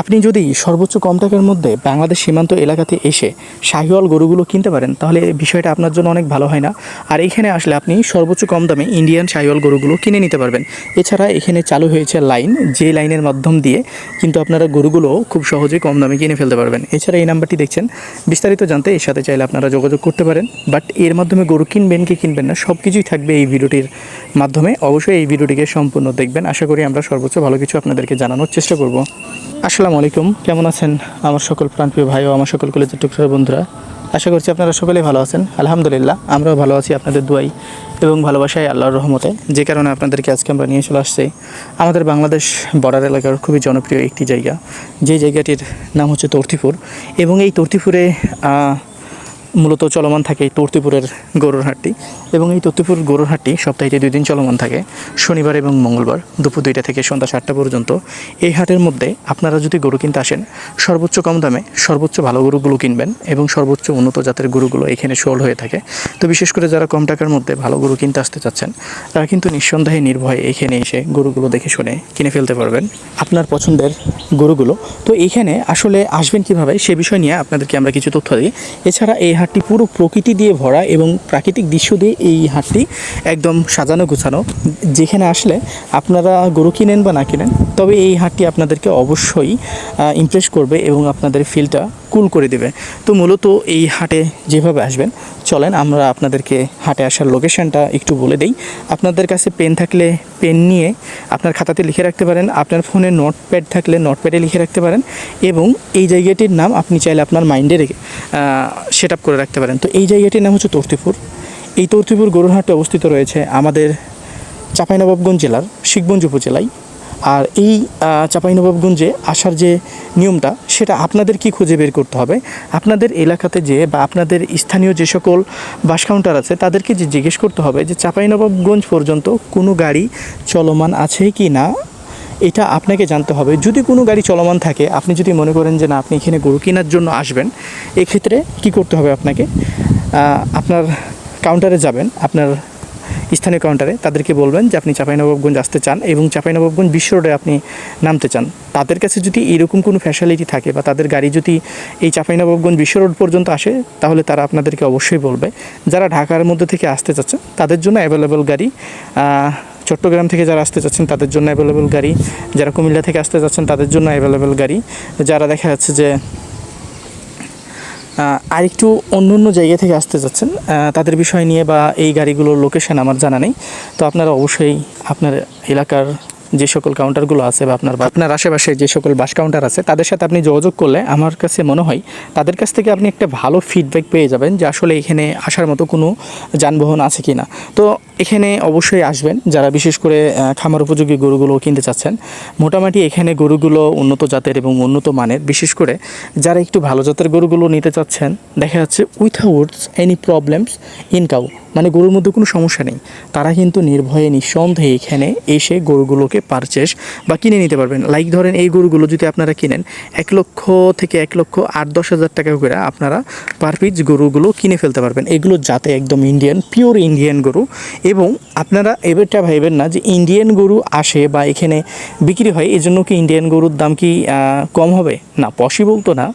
আপনি যদি সর্বোচ্চ কম টাকার মধ্যে বাংলাদেশ সীমান্ত এলাকাতে এসে শাহিওয়াল গরুগুলো কিনতে পারেন, তাহলে বিষয়টা আপনার জন্য অনেক ভালো হয় না। আর এখানে আসলে আপনি সর্বোচ্চ কম দামে ইন্ডিয়ান শাহিওয়াল গরুগুলো কিনে নিতে পারবেন। এছাড়া এখানে চালু হয়েছে লাইন, যে লাইনের মাধ্যম দিয়ে কিন্তু আপনারা গরুগুলো খুব সহজেই কম দামে কিনে ফেলতে পারবেন। এছাড়া এই নাম্বারটি দেখছেন। বিস্তারিত জানতে এর সাথে চাইলে আপনারা যোগাযোগ করতে পারেন। বাট এর মাধ্যমে গরু কিনবেন কি কিনবেন না সব কিছুই থাকবে এই ভিডিওটির মাধ্যমে। অবশ্যই এই ভিডিওটিকে সম্পূর্ণ দেখবেন। আশা করি আমরা সর্বোচ্চ ভালো কিছু আপনাদেরকে জানানোর চেষ্টা করব। আসসালামু আলাইকুম। কেমন আছেন আমার সকল প্রাণপ্রিয় ভাই ও আমার সকল কলেজের টুকরার বন্ধুরা? আশা করছি আপনারা সকলেই ভালো আছেন। আলহামদুলিল্লাহ, আমরাও ভালো আছি আপনাদের দুয়াই এবং ভালোবাসায় আল্লাহর রহমতে। যে কারণে আপনাদেরকে আজকে আমরা নিয়ে চলে আসছি আমাদের বাংলাদেশ বর্ডার এলাকার খুবই জনপ্রিয় একটি জায়গা। যে জায়গাটির নাম হচ্ছে তর্তিপুর এবং এই তর্তিপুরে মূলত চলমান থাকে এই তর্তিপুরের গরুর হাটটি এবং এই তর্তিপুর গরুর হাটটি সপ্তাহে দুই দিন চলমান থাকে, শনিবার এবং মঙ্গলবার দুপুর দুইটা থেকে সন্ধ্যা সাতটা পর্যন্ত। এই হাটের মধ্যে আপনারা যদি গরু কিনতে আসেন, সর্বোচ্চ কম দামে সর্বোচ্চ ভালো গরুগুলো কিনবেন এবং সর্বোচ্চ উন্নত জাতের গরুগুলো এখানে সোল হয়ে থাকে। তো বিশেষ করে যারা কম টাকার মধ্যে ভালো গরু কিনতে আসতে চাচ্ছেন, তারা কিন্তু নিঃসন্দেহে নির্ভয়ে এখানে এসে গরুগুলো দেখে শুনে কিনে ফেলতে পারবেন আপনার পছন্দের গরুগুলো। তো এইখানে আসলে আসবেন কীভাবে সে বিষয় নিয়ে আপনাদেরকে আমরা কিছু তথ্য দিই। এছাড়া এই হাটটি পুরো প্রকৃতি দিয়ে ভরা এবং প্রাকৃতিক দৃশ্য দিয়ে এই হাটটি একদম সাজানো গোছানো। যেখানে আসলে আপনারা গরু কিনেন বা না কিনেন, তবে এই হাটটি আপনাদেরকে অবশ্যই ইমপ্রেস করবে এবং আপনাদের ফিলটা কুল করে দেবে। তো মূলত এই হাটে যেভাবে আসবেন, চলেন আমরা আপনাদেরকে হাটে আসার লোকেশনটা একটু বলে দেই। আপনাদের কাছে পেন থাকলে পেন নিয়ে আপনার খাতাতে লিখে রাখতে পারেন, আপনার ফোনে নোটপ্যাড থাকলে নোটপ্যাডে লিখে রাখতে পারেন এবং এই জায়গাটির নাম আপনি চাইলে আপনার মাইন্ডে রেখে সেট আপ করে রাখতে পারেন। তো এই জায়গাটির নাম হচ্ছে তর্তিপুর। এই তর্তিপুর গরুরহাটে অবস্থিত রয়েছে আমাদের চাঁপাইনবাবগঞ্জ জেলার শিখগঞ্জ উপজেলায়। আর এই চাঁপাইনবাবগঞ্জে আসার যে নিয়মটা, সেটা আপনাদের কি খুঁজে বের করতে হবে? আপনাদের এলাকাতে যে বা আপনাদের স্থানীয় যে সকল বাস কাউন্টার আছে, তাদেরকে যে জিজ্ঞেস করতে হবে যে, চাঁপাইনবাবগঞ্জ পর্যন্ত কোনো গাড়ি চলমান আছে কি না? এটা আপনাকে জানতে হবে। যদি কোনো গাড়ি চলমান থাকে, আপনি যদি মনে করেন যে না, আপনি এখানে গরু কেনার জন্য আসবেন, এক্ষেত্রে কি করতে হবে আপনাকে? আপনার কাউন্টারে যাবেন, আপনার স্থানীয় কাউন্টারে তাদেরকে বলবেন যে আপনি চাঁপাইনবাবগঞ্জ আসতে চান এবং চাঁপাইনবাবগঞ্জ বিশ্ব রোডে আপনি নামতে চান। তাদের কাছে যদি এরকম কোনো ফ্যাসিলিটি থাকে বা তাদের গাড়ি যদি এই চাঁপাইনবাবগঞ্জ বিশ্ব রোড পর্যন্ত আসে, তাহলে তারা আপনাদেরকে অবশ্যই বলবে। যারা ঢাকার মধ্যে থেকে আসতে চাচ্ছেন, তাদের জন্য অ্যাভেলেবল গাড়ি চট্টগ্রাম থেকে যারা আসতে চাচ্ছেন তাদের জন্য অ্যাভেলেবেল গাড়ি। যারা কুমিল্লা থেকে আসতে চাচ্ছেন তাদের জন্য অ্যাভেলেবেল গাড়ি। যারা দেখা যাচ্ছে যে আরেকটু অন্য অন্য জায়গা থেকে আসতে যাচ্ছেন তাদের বিষয় নিয়ে বা এই গাড়িগুলোর লোকেশন আমার জানা নেই। তো আপনারা অবশ্যই আপনার এলাকার যে সকল কাউন্টারগুলো আছে বা আপনার আপনার আশেপাশে যে সকল বাস কাউন্টার আছে, তাদের সাথে আপনি যোগাযোগ করলে আমার কাছে মনে হয় তাদের কাছ থেকে আপনি একটা ভালো ফিডব্যাক পেয়ে যাবেন যে আসলে এখানে আসার মতো কোনো যানবাহন আছে কি না তো এখানে অবশ্যই আসবেন, যারা বিশেষ করে খামার উপযোগী গরুগুলো কিনতে চাচ্ছেন, মোটামুটি এখানে গরুগুলো উন্নত জাতের এবং উন্নত মানের। বিশেষ করে যারা একটু ভালো জাতের গরুগুলো নিতে চাচ্ছেন, দেখা যাচ্ছে without any problems in cow মানে গরুর মধ্যে কোনো সমস্যা নেই। তারা কিন্তু নির্ভয়ে, নিঃসন্দেহে এখানে এসে গরুগুলোকে পারচেস বা কিনে নিতে পারবেন। লাইক ধরেন এই গরুগুলো যদি আপনারা কিনেন, এক লক্ষ থেকে এক লক্ষ আট দশ হাজার টাকা করে আপনারা পার পিস গরুগুলো কিনে ফেলতে পারবেন। এগুলো যাতে একদম ইন্ডিয়ান পিওর ইন্ডিয়ান গরু এবং আপনারা এবারটা ভাইবেন না যে ইন্ডিয়ান গরু আসে বা এখানে বিক্রি হয় এই জন্য কি ইন্ডিয়ান গরুর দাম কি কম হবে? না পসিবল তো না।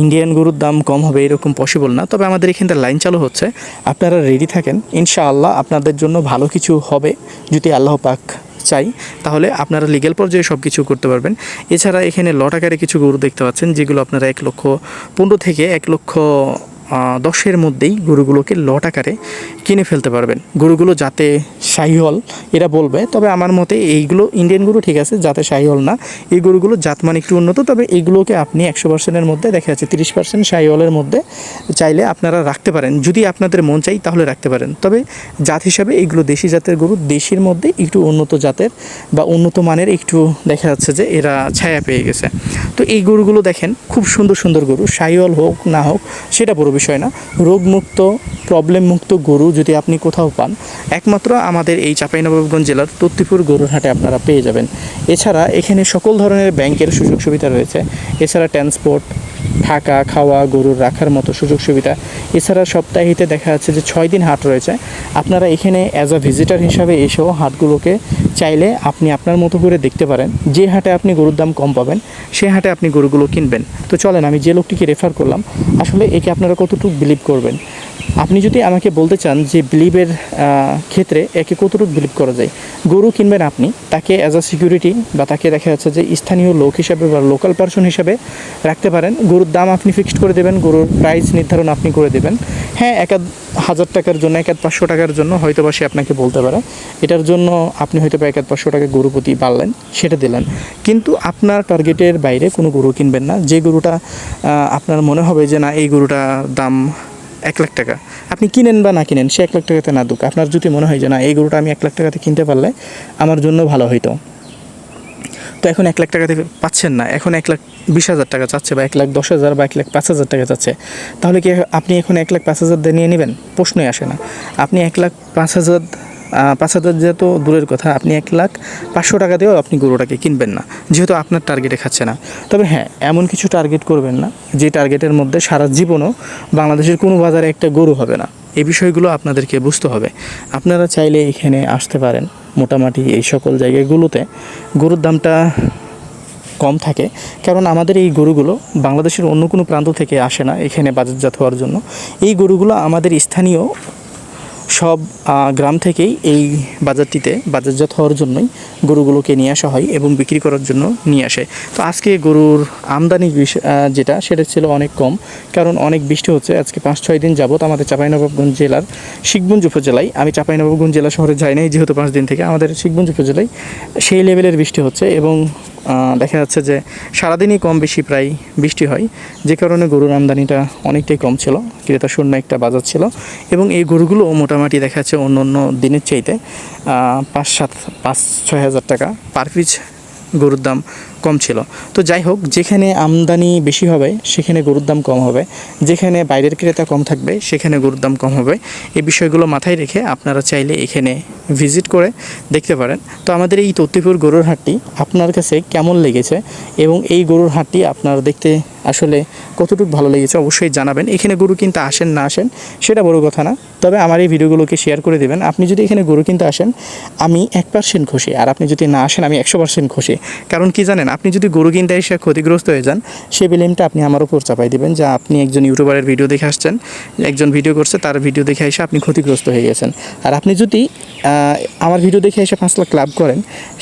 ইন্ডিয়ান গরুর দাম কম হবে এরকম পসিবল না। তবে আমাদের এখানটা লাইন চালু হচ্ছে। আপনারা রেডি থাকেন। ইনশাআল্লাহ আপনাদের জন্য ভালো কিছু হবে। যদি আল্লাহ পাক চাই, তাহলে আপনারা লিগেল পর্যায়ে সব কিছু করতে পারবেন। এছাড়া এখানে লট আকারে কিছু গরু দেখতে পাচ্ছেন, যেগুলো আপনারা এক লক্ষ পনেরো থেকে এক লক্ষ দশের মধ্যেই গরুগুলোকে লট আকারে কিনে ফেলতে পারবেন। গরুগুলো যাতে শাহিহল এরা বলবে, তবে আমার মতে এইগুলো ইন্ডিয়ান গরু ঠিক আছে, যাতে শাহিহল না। এই গরুগুলো জাতমান একটু উন্নত, তবে এইগুলোকে আপনি একশো পার্সেন্টের মধ্যে, দেখা যাচ্ছে তিরিশ পার্সেন্ট শাহিহলের মধ্যে চাইলে আপনারা রাখতে পারেন। যদি আপনাদের মন চাই, তাহলে রাখতে পারেন। তবে জাত হিসাবে এইগুলো দেশি জাতের গরু, দেশির মধ্যে একটু উন্নত জাতের বা উন্নত মানের একটু দেখা যাচ্ছে যে এরা ছায়া পেয়ে গেছে। তো এই গরুগুলো দেখেন, খুব সুন্দর সুন্দর গরু সাইওয়াল হোক, না হোক, সেটা বড় বিষয় না। রোগমুক্ত প্রবলেম মুক্ত গরু যদি আপনি কোথাও পান, একমাত্র আমাদের এই চাঁপাইনবাবগঞ্জ জেলার তত্তিপুর গরুর হাটে আপনারা পেয়ে যাবেন। এছাড়া এখানে সকল ধরনের ব্যাংকের সুযোগ সুবিধা রয়েছে। এছাড়া ট্রান্সপোর্ট থাকা, খাওয়া, গরুর রাখার মতো সুযোগ সুবিধা। এছাড়া সপ্তাহিতে দেখা যাচ্ছে যে ছয় দিন হাট রয়েছে। আপনারা এখানে অ্যাজ আ ভিজিটার হিসাবে এসেও হাটগুলোকে চাইলে আপনি আপনার মতো করে দেখতে পারেন। যে হাটে আপনি গরুর দাম কম পাবেন, সে হাটে আপনি গরুগুলো কিনবেন। তো চলেন, আমি যে লোকটিকে রেফার করলাম, আসলে একে আপনারা কতটুকু বিলিভ করবেন? আপনি যদি আমাকে বলতে চান যে বিলিভের ক্ষেত্রে একে কতটুকু বিলিভ করা যায়, গরু কিনবেন আপনি, তাকে অ্যাজ আ সিকিউরিটি বা তাকে দেখা যাচ্ছে যে স্থানীয় লোক হিসাবে বা লোকাল পার্সন হিসাবে রাখতে পারেন। গরুর দাম আপনি ফিক্সড করে দেবেন, গরুর প্রাইস নির্ধারণ আপনি করে দেবেন। হ্যাঁ এক হাজার টাকার জন্য, এক পাঁচশো টাকার জন্য হয়তো বা সে আপনাকে বলতে পারে। এটার জন্য আপনি হয়তো বা এক পাঁচশো টাকা গরু প্রতি বাড়লেন, সেটা দিলেন। কিন্তু আপনার টার্গেটের বাইরে কোনো গরু কিনবেন না। যে গরুটা আপনার মনে হবে যে না, এই গরুটা দাম এক লাখ টাকা। আপনি কিনেন বা না কিনেন, সে এক লাখ টাকাতে না দুক। আপনার যদি মনে হয় যে, না, এই গরুটা আমি এক লাখ টাকাতে কিনতে পারলে আমার জন্য ভালো হইতো। তো এখন এক লাখ টাকাতে পাচ্ছেন না। এখন এক লাখ বিশ হাজার টাকা চাচ্ছে বা এক লাখ দশ হাজার বা এক লাখ পাঁচ হাজার টাকা চাচ্ছে। তাহলে কি আপনি এখন এক লাখ পাঁচ হাজার দিয়ে নিয়ে নেবেন? প্রশ্নই আসে না। আপনি এক লাখ পাঁচ হাজার পাঁচ হাজার দিয়ে তো দূরের কথা, আপনি এক লাখ পাঁচশো টাকা দিয়েও আপনি গরুটাকে কিনবেন না। যেহেতু আপনার টার্গেটে খাচ্ছে না। তবে হ্যাঁ এমন কিছু টার্গেট করবেন না, যে টার্গেটের মধ্যে সারা জীবনও বাংলাদেশের কোনো বাজারে একটা গরু হবে না। এই বিষয়গুলো আপনাদেরকে বুঝতে হবে। আপনারা চাইলে এখানে আসতে পারেন মোটামুটি এই সকল জায়গাগুলোতে। গরুর দামটা কম থাকে, কারণ আমাদের এই গরুগুলো বাংলাদেশের অন্য কোনো প্রান্ত থেকে আসে না এখানে বাজারজাত হওয়ার জন্য। এই গরুগুলো আমাদের স্থানীয় সব গ্রাম থেকেই এই বাজারটিতে বাজারজাত হওয়ার জন্যই গরুগুলোকে নিয়ে আসা হয় এবং বিক্রি করার জন্য নিয়ে আসে। তো আজকে গরুর আমদানি যেটা, সেটা ছিল অনেক কম, কারণ অনেক বৃষ্টি হচ্ছে। আজকে পাঁচ ছয় দিন যাবত আমাদের চাঁপাইনবাবগঞ্জ জেলার শিখগঞ্জ উপজেলায়, আমি চাঁপাইনবাবগঞ্জ জেলা শহরে যাই নাই, যেহেতু পাঁচ দিন থেকে আমাদের শিখগঞ্জ উপজেলায় সেই লেভেলের বৃষ্টি হচ্ছে এবং দেখা যাচ্ছে যে সারাদিনই কম বেশি প্রায় বৃষ্টি হয়। যে কারণে গরুর আমদানিটা অনেকটাই কম ছিল। ক্রেতা শূন্য একটা বাজার ছিল এবং এই গরুগুলো মোটামুটি দেখা যাচ্ছে অন্য অন্য দিনের চাইতে পাঁচ সাত, পাঁচ ছয় হাজার টাকা পার পিস গরুর দাম কম ছিল। তো যাই হোক, যেখানে আমদানি বেশি হবে, সেখানে গরুর দাম কম হবে। যেখানে বাইরের ক্রেতা কম থাকবে, সেখানে গরুর দাম কম হবে। এই বিষয়গুলো মাথায় রেখে আপনারা চাইলে এখানে ভিজিট করে দেখতে পারেন। তো আমাদের এই তত্ত্বপুর গরুর হাটটি আপনার কাছে কেমন লেগেছে এবং এই গরুর হাটটি আপনারা দেখতে আসলে কতটুকু ভালো লেগেছে অবশ্যই জানাবেন। এখানে গরু কিনতে আসেন না আসেন, সেটা বড় কথা না। তবে আমার এই ভিডিওগুলোকে শেয়ার করে দেবেন। আপনি যদি এখানে গরু কিনতে আসেন, আমি এক পার্সেন্ট খুশি। আর আপনি যদি না আসেন, আমি একশো পার্সেন্ট খুশি। কারণ কি জানেন, আপনি যদি গরু কিনতে এসে ক্ষতিগ্রস্ত হয়ে যান সে বিলেমটা আপনি আমার উপর চাপাই দেবেন যা আপনি একজন ইউটিউবারের ভিডিও দেখে আসছেন, একজন ভিডিও করছে, তার ভিডিও দেখে এসে আপনি ক্ষতিগ্রস্ত হয়ে গেছেন। আর আপনি যদি আমার ভিডিও দেখে এসে পাঁচ লাখ লাভ করেন,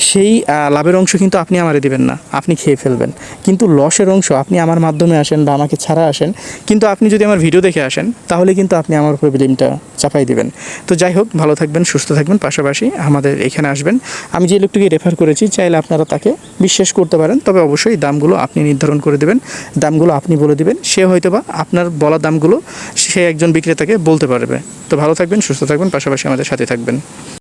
সেই লাভের অংশ কিন্তু আপনি আমারে দিবেন না। আপনি খেয়ে ফেলবেন। কিন্তু লসের অংশ আপনি আমার মাধ্যমে আসেন বা আমাকে ছাড়া আসেন, কিন্তু আপনি যদি আমার ভিডিও দেখে আসেন, তাহলে কিন্তু আপনি আমার উপরে বিলিমটা চাপাই দিবেন। তো যাই হোক, ভালো থাকবেন, সুস্থ থাকবেন, পাশাপাশি আমাদের এখানে আসবেন। আমি যে লোকটিকে রেফার করেছি, চাইলে আপনারা তাকে বিশ্বাস করতে পারেন, তবে অবশ্যই দামগুলো আপনি নির্ধারণ করে দেবেন। দামগুলো আপনি বলে দিবেন, সে হয়তো বা আপনার বলা দামগুলো সে একজন বিক্রেতাকে বলতে পারবে। তো ভালো থাকবেন, সুস্থ থাকবেন, পাশাপাশি আমাদের সাথে থাকবেন।